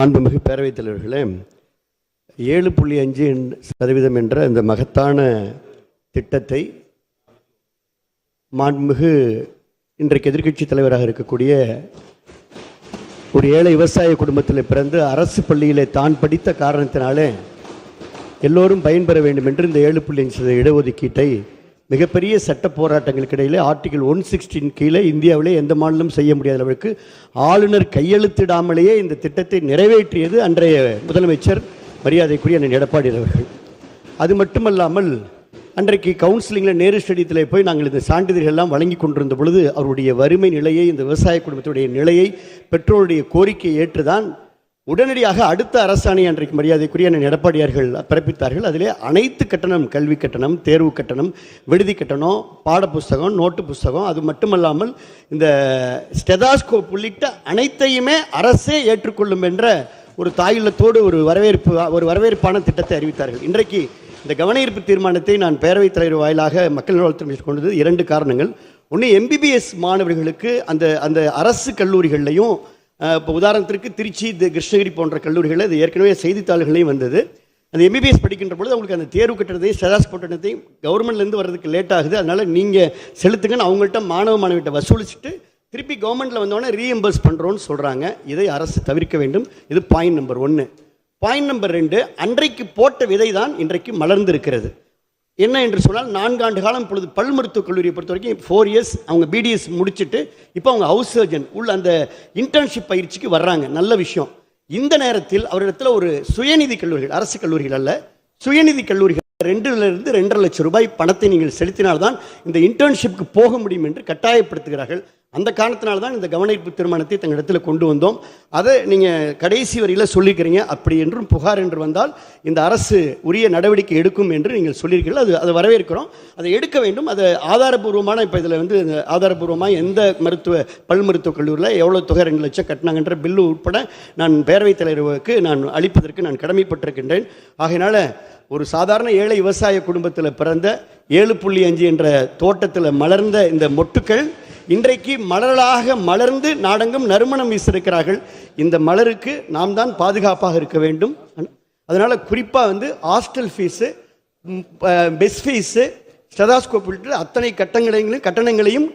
மாண்புமிகு பேரவைத் தலைவர்களே ஏழு புள்ளி அஞ்சு சதவீதம் என்ற இந்த மகத்தான திட்டத்தை மாண்புமிகு இன்றைக்கு எதிர்க்கட்சி தலைவராக இருக்கக்கூடிய ஒரு ஏழை விவசாய குடும்பத்தில் பிறந்து அரசு பள்ளியிலே தான் படித்த காரணத்தினாலே எல்லோரும் பயன்பெற வேண்டும் என்று இந்த ஏழு புள்ளி அஞ்சு சதவீத இடஒதுக்கீட்டை மிகப்பெரிய சட்ட போராட்டங்களுக்கு இடையிலே ஆர்டிகல் ஒன் சிக்ஸ்டின் கீழே இந்தியாவிலே எந்த மாநிலம் செய்ய முடியாத அளவுக்கு ஆளுநர் கையெழுத்திடாமலேயே இந்த திட்டத்தை நிறைவேற்றியது அன்றைய முதலமைச்சர் மரியாதைக்குரிய அண்ணன் எடப்பாடி அவர்கள். அது மட்டுமல்லாமல் அன்றைக்கு கவுன்சிலிங்கில் நேரு ஸ்டேடியத்தில் போய் நாங்கள் இந்த சான்றிதழ்கள்லாம் வழங்கி கொண்டிருந்த பொழுது அவருடைய வறுமை நிலையை இந்த விவசாய குடும்பத்துடைய நிலையை பெற்றோருடைய கோரிக்கையை ஏற்றுதான் உடனடியாக அடுத்த அரசாணை அன்றைக்கு மரியாதைக்குரிய அண்ணன் எடப்பாடியார்கள் பிறப்பித்தார்கள். அதிலே அனைத்து கட்டணம் கல்வி கட்டணம் தேர்வு கட்டணம் விடுதி கட்டணம் பாடப்புஸ்தகம் நோட்டு புஸ்தகம் அது மட்டுமல்லாமல் இந்த ஸ்டெதாஸ்கோப் உள்ளிட்ட அனைத்தையுமே அரசே ஏற்றுக்கொள்ளும் என்ற ஒரு தாயுள்ளத்தோடு ஒரு வரவேற்பு ஒரு வரவேற்பான திட்டத்தை அறிவித்தார்கள். இன்றைக்கு இந்த கவனஈர்ப்பு தீர்மானத்தை நான் பேரவைத் தலைவர் வாயிலாக மக்கள் நலத்துறை கொண்டது இரண்டு காரணங்கள். ஒன்று எம்பிபிஎஸ் மாணவர்களுக்கு அந்த அந்த அரசு கல்லூரிகள்லையும் இப்போ உதாரணத்திற்கு திருச்சி கிருஷ்ணகிரி போன்ற கல்லூரிகளில் அது ஏற்கனவே செய்தித்தாள்களையும் வந்தது. அந்த எம்பிபிஎஸ் படிக்கின்ற பொழுது அவங்களுக்கு அந்த தேர்வு கட்டணத்தையும் ஸ்டெதாஸ் கட்டணத்தையும் கவர்மெண்ட்லேருந்து வர்றதுக்கு லேட் ஆகுது. அதனால் நீங்கள் செலுத்துங்கன்னு அவங்கள்ட்ட மாணவ மாணவிகிட்ட வசூலிச்சுட்டு திருப்பி கவர்மெண்ட்டில் வந்தோடனே ரீஎம்பர்ஸ் பண்ணுறோன்னு சொல்கிறாங்க இதை அரசு தவிர்க்க வேண்டும். இது பாயிண்ட் நம்பர் ஒன்று பாயிண்ட் நம்பர் ரெண்டு அன்றைக்கு போட்ட விதை தான் இன்றைக்கு மலர்ந்திருக்கிறது. என்ன என்று சொன்னால் நான்காண்டு காலம் இப்பொழுது பல் மருத்துவக் கல்லூரியை பொறுத்த வரைக்கும் ஃபோர் இயர்ஸ் அவங்க பிடிஎஸ் முடிச்சுட்டு இப்போ அவங்க ஹவுஸ் சர்ஜன் உள்ள அந்த இன்டர்ன்ஷிப் பயிற்சிக்கு வர்றாங்க. நல்ல விஷயம். இந்த நேரத்தில் அவரிடத்தில் ஒரு சுயநிதி கல்லூரிகள் அரசு கல்லூரிகள் அல்ல சுயநிதி கல்லூரிகள் ரெண்டுலேருந்து ரெண்டரை லட்சம் ரூபாய் பணத்தை நீங்கள் செலுத்தினால்தான் இந்த இன்டர்ன்ஷிப்புக்கு போக முடியும் என்று கட்டாயப்படுத்துகிறார்கள். அந்த காரணத்தினால தான் இந்த கவனிப்பு தீர்மானத்தை தங்களிடத்தில் கொண்டு வந்தோம். அதை நீங்கள் கடைசி வரியில் சொல்லியிருக்கிறீங்க அப்படி என்றும் புகார் என்று வந்தால் இந்த அரசு உரிய நடவடிக்கை எடுக்கும் என்று நீங்கள் சொல்லியிருக்கீர்கள் அது அதை வரவேற்கிறோம். அதை எடுக்க வேண்டும். அதை ஆதாரபூர்வமான இப்போ இதில் வந்து ஆதாரபூர்வமாக எந்த மருத்துவ பல் மருத்துவக் கல்லூரியில் எவ்வளோ தொகை ரெண்டு லட்சம் கட்டினாங்கன்ற பில்லு உட்பட நான் பேரவைத் தலைவருக்கு நான் அளிப்பதற்கு நான் கடமைப்பட்டிருக்கின்றேன். ஆகையினால் ஒரு சாதாரண ஏழை விவசாய குடும்பத்தில் பிறந்த ஏழு புள்ளி அஞ்சு என்ற தோட்டத்தில் மலர்ந்த இந்த மொட்டுக்கள் இன்றைக்கு மலர்களாக மலர்ந்து நாடெங்கும் நறுமணம் வீசிருக்கிறார்கள் இந்த மலருக்கு நாம் தான் பாதுகாப்பாக இருக்க வேண்டும். அதனால் குறிப்பாக வந்து ஹாஸ்டல் ஃபீஸு பெஸ் ஃபீஸு ஸ்டெதாஸ்கோப் உள்ளிட்ட அத்தனை கட்டங்களையும் கட்டணங்களையும்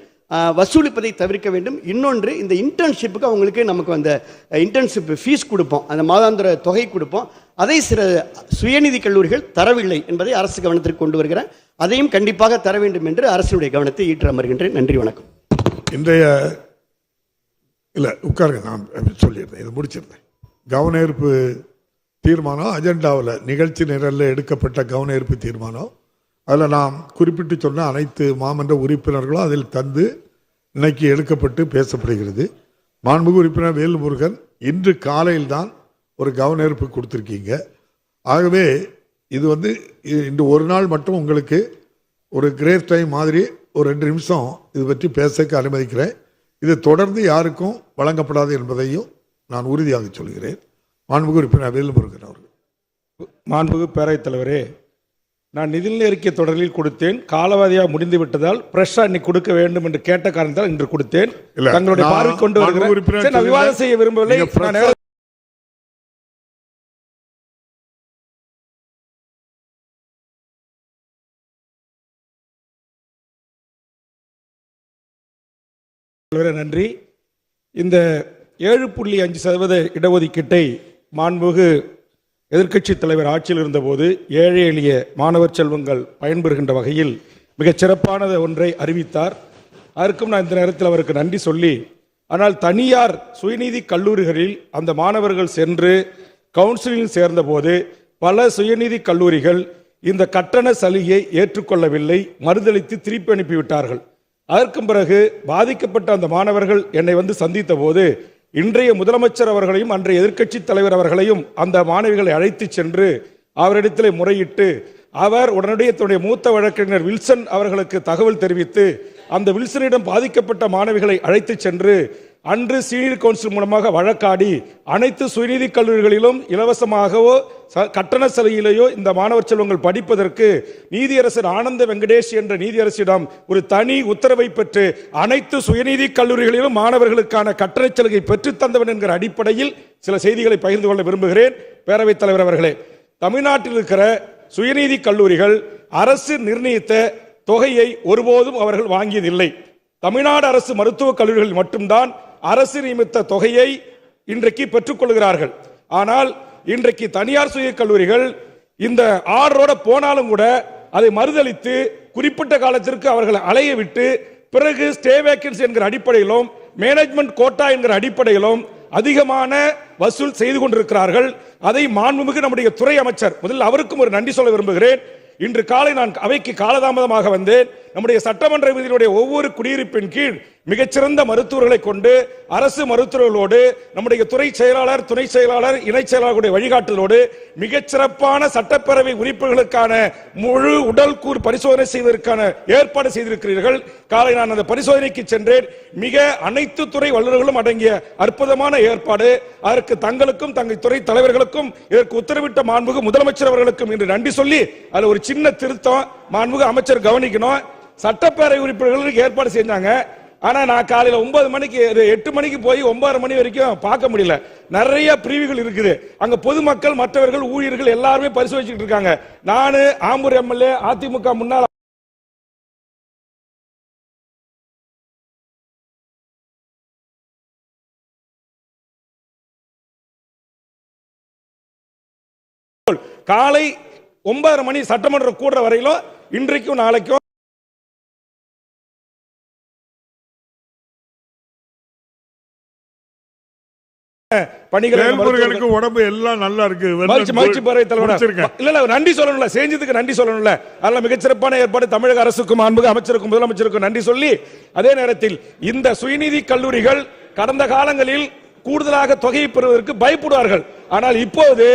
வசூலிப்பதை தவிர்க்க வேண்டும். இன்னொன்று இந்த இன்டர்ன்ஷிப்புக்கு அவங்களுக்கு நமக்கு அந்த இன்டர்ன்ஷிப் ஃபீஸ் கொடுப்போம். அந்த மாதாந்திர தொகை கொடுப்போம். அதை சில சுயநிதி கல்லூரிகள் தரவில்லை என்பதை அரசு கவனத்திற்கு கொண்டு வருகிறேன் அதையும் கண்டிப்பாக தர வேண்டும் என்று அரசினுடைய கவனத்தை ஈற்ற அமர்கின்றேன் நன்றி வணக்கம். இன்றைய இல்லை உட்காருங்க நான் சொல்லியிருந்தேன் இது முடிச்சிருந்தேன் கவனஈர்ப்பு தீர்மானம் அஜெண்டாவில் நிகழ்ச்சி நிரலில் எடுக்கப்பட்ட கவனஈர்ப்பு தீர்மானம். அதில் நாம் குறிப்பிட்டு சொன்ன அனைத்து மாமன்ற உறுப்பினர்களும் அதில் தந்து இன்னைக்கு எடுக்கப்பட்டு பேசப்படுகிறது. மாண்புகு உறுப்பினர் வேலுமுருகன் இன்று காலையில் தான் ஒரு கவன கொடுத்துருக்கீங்க. ஆகவே இது வந்து இ- இன்று ஒரு நாள் மட்டும் உங்களுக்கு ஒரு கிரேஸ் டைம் மாதிரி ஒரு ரெண்டு நிமிஷம் இது பற்றி பேசக்கு அனுமதிக்கிறேன். இது தொடர்ந்து யாருக்கும் வழங்கப்படாது என்பதையும் நான் உறுதியாக சொல்கிறேன். மாண்புமிகு உறுப்பினர் வேலுமுருகன் அவர்கள். மாண்புகு பேரவைத் தலைவரே நான் நிதிநிலை அறிக்கை தொடரில் கொடுத்தேன். காலவாதியாக முடிந்து விட்டதால் பிரஷா இன்னைக்கு கொடுக்க வேண்டும் என்று கேட்ட காரணத்தால் இன்று கொடுத்தேன். தங்களுடைய பார்வை கொண்டு வருகிறேன். விவாதம் செய்ய விரும்பவில்லை. நன்றி. இந்த ஏழு புள்ளி அஞ்சு சதவீத இடஒதுக்கீட்டை மாண்புமிகு எதிர்க்கட்சி தலைவர் ஆட்சியில் இருந்தபோது ஏழை எளிய மாணவர் செல்வங்கள் பயன்பெறுகின்ற வகையில் மிகச் சிறப்பான ஒன்றை அறிவித்தார். அதற்கும் நான் இந்த நேரத்தில் அவருக்கு நன்றி சொல்லி ஆனால் தனியார் சுயநீதி கல்லூரிகளில் அந்த மாணவர்கள் சென்று கவுன்சிலிங் சேர்ந்தபோது பல சுயநீதி கல்லூரிகள் இந்த கட்டண சலுகையை ஏற்றுக்கொள்ளவில்லை மறுதளித்து திருப்பி அனுப்பிவிட்டார்கள். அதற்கும் பிறகு பாதிக்கப்பட்ட அந்த மாணவர்கள் என்னை வந்து சந்தித்த போது இன்றைய முதலமைச்சர் அவர்களையும் அன்றைய எதிர்க்கட்சி தலைவர் அவர்களையும் அந்த மாணவிகளை அழைத்து சென்று அவரிடத்திலே முறையிட்டு அவர் உடனடியே தன்னுடைய மூத்த வழக்கறிஞர் வில்சன் அவர்களுக்கு தகவல் தெரிவித்து அந்த வில்சனிடம் பாதிக்கப்பட்ட மாணவிகளை அழைத்து சென்று அன்று சீனியர் கவுன்சில் மூலமாக வழக்காடி அனைத்து சுயநீதி கல்லூரிகளிலும் இலவசமாகவோ ச- கட்டண சலுகையிலேயோ இந்த மாணவர் செல்வங்கள் படிப்பதற்கு நீதியரசர் ஆனந்த வெங்கடேஷ் என்ற நீதியரசிடம் ஒரு தனி உத்தரவை பெற்று அனைத்து சுயநீதி கல்லூரிகளிலும் மாணவர்களுக்கான கட்டண சலுகை பெற்றுத்தந்தவன் என்கிற அடிப்படையில் சில செய்திகளை பகிர்ந்து கொள்ள விரும்புகிறேன். பேரவைத் தலைவர் அவர்களே தமிழ்நாட்டில் இருக்கிற சுயநீதி கல்லூரிகள் அரசு நிர்ணயித்த தொகையை ஒருபோதும் அவர்கள் வாங்கியதில்லை. தமிழ்நாடு அரசு மருத்துவக் கல்லூரிகளில் மட்டும்தான் அரசு நியமித்த தொகையை இன்றைக்கு பெற்றுக்கொள்கிறார்கள் ஆனால் இன்றைக்கு தனியார் சுய கல்லூரிகள் இந்த ஆர்டரோட போனாலும் கூட அதை மறுதளித்து குறிப்பிட்ட காலத்திற்கு அவர்களை அலைய விட்டு பிறகு ஸ்டே வேக்கன்சி என்கிற அடிப்படையிலும் மேனேஜ்மெண்ட் கோட்டா என்கிற அடிப்படையிலும் அதிகமான வசூல் செய்து கொண்டிருக்கிறார்கள். அதை மாண்புமிகு நம்முடைய துறை அமைச்சர் முதலில் அவருக்கும் ஒரு நன்றி சொல்ல விரும்புகிறேன். இன்று காலை நான் அவைக்கு காலதாமதமாக வந்தேன். நம்முடைய சட்டமன்ற விதியினுடைய ஒவ்வொரு குடியிருப்பின் கீழ் மிகச்சிறந்த மருத்துவர்களை கொண்டு அரசு மருத்துவர்களோடு நம்முடைய துறை செயலாளர் துணை செயலாளர் இணை செயலாளர்களுடைய வழிகாட்டுதலோடு மிகச்சிறப்பான சட்டப்பேரவை உறுப்பினர்களுக்கான முழு உடல் கூறு பரிசோதனை செய்வதற்கான ஏற்பாடு செய்திருக்கிறீர்கள். காலை நான் அந்த பரிசோதனைக்கு சென்றேன். மிக அனைத்து துறை வல்லுநர்களும் அடங்கிய அற்புதமான ஏற்பாடு. அதற்கு தங்களுக்கும் தங்கள் துறை தலைவர்களுக்கும் இதற்கு உத்தரவிட்ட மாண்புகு முதலமைச்சர் அவர்களுக்கும் இன்று நன்றி சொல்லி அதில் ஒரு சின்ன திருத்தம் மாண்புக அமைச்சர் கவனிக்கணும். சட்டப்பேரவை உறுப்பினர்களுக்கு ஏற்பாடு செஞ்சாங்க. ஆனா நான் காலையில ஒன்பது மணிக்கு எட்டு மணிக்கு போய் ஒன்பது மணி வரைக்கும் பார்க்க முடியல. நிறைய பிரிவுகள் இருக்குது. அங்க பொதுமக்கள் மற்றவர்கள் ஊழியர்கள் எல்லாருமே பரிசோதிச்சுட்டு இருக்காங்க. நானு ஆம்பூர் எம்எல்ஏ அதிமுக முன்னாள் காலை ஒன்பதரை மணி சட்டமன்றம் கூடுற வரையிலும் இன்றைக்கும் நாளைக்கும் பணிகளை வேல்முருகனுக்கு உடம்பு எல்லாம் நல்லா இருக்கு. மகிழ்ச்சி. இல்ல நன்றி சொல்லணும்ல. செஞ்சதுக்கு நன்றி சொல்லணும்ல. அதனால மிகச்சிறப்பான ஏற்பாடு தமிழக அரசுக்கும் அன்புக்கு அமைச்சருக்கும் முதலமைச்சருக்கும் நன்றி சொல்லி அதே நேரத்தில் இந்த சுயநீதி கல்லூரிகள் கடந்த காலங்களில் கூடுதலாக தொகையை பெறுவதற்கு பயப்படுவார்கள். ஆனால் இப்போது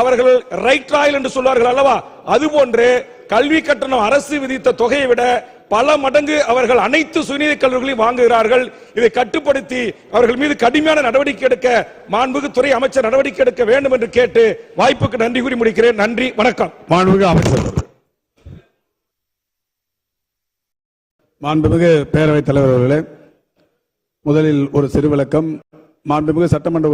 அவர்கள் ரைட் ராயல் என்று சொல்வார்கள் அல்லவா? அதுபோன்று கல்வி கட்டணம் அரசு விதித்த தொகையை விட பல மடங்கு அவர்கள் அனைத்து சுயநிதி கல்லூரிகளையும் வாங்குகிறார்கள். இதை கட்டுப்படுத்தி அவர்கள் மீது கடுமையான நடவடிக்கை எடுக்க மாண்புக்கு துறை அமைச்சர் நடவடிக்கை எடுக்க வேண்டும் என்று கேட்டு வாய்ப்புக்கு நன்றி கூறி முடிக்கிறேன். நன்றி வணக்கம். மாண்புமிகு அமைச்சர் மாண்புமிகு பேரவைத் தலைவர் அவர்களே முதலில் ஒரு சிறு விளக்கம் மாண்புமிகு சட்டமன்ற